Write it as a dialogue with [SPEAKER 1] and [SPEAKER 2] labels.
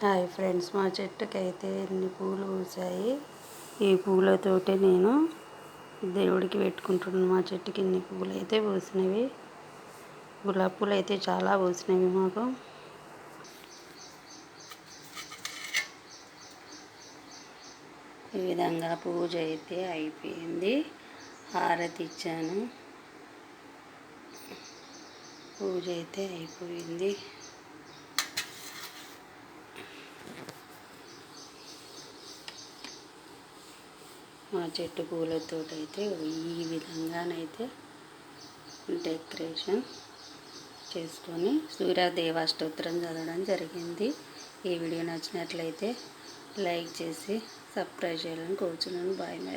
[SPEAKER 1] Hi friends మా చెట్టుకి అయితే ఎన్ని పూలు పూసాయి. ఈ పూలతోటే నేను దేవుడికి పెట్టుకుంటున్నాను. మా చెట్టుకి ఇన్ని పూలు అయితే పూసినవి. గులాబీ పూలు అయితే చాలా పూసినవి మాకు. ఈ విధంగా పూజ అయితే అయిపోయింది. హారతి ఇచ్చాను. పూజ అయితే అయిపోయింది. మా చెట్టు పూలతో అయితే ఈ విధంగానైతే డెకరేషన్ చేసుకొని సూర్యదేవ స్తోత్రం చదవడం జరిగింది. ఈ వీడియో నచ్చినట్లయితే లైక్ చేసి సబ్స్క్రైబ్ చేయాలని కోరుచున్నాను. బాయ్ మరి.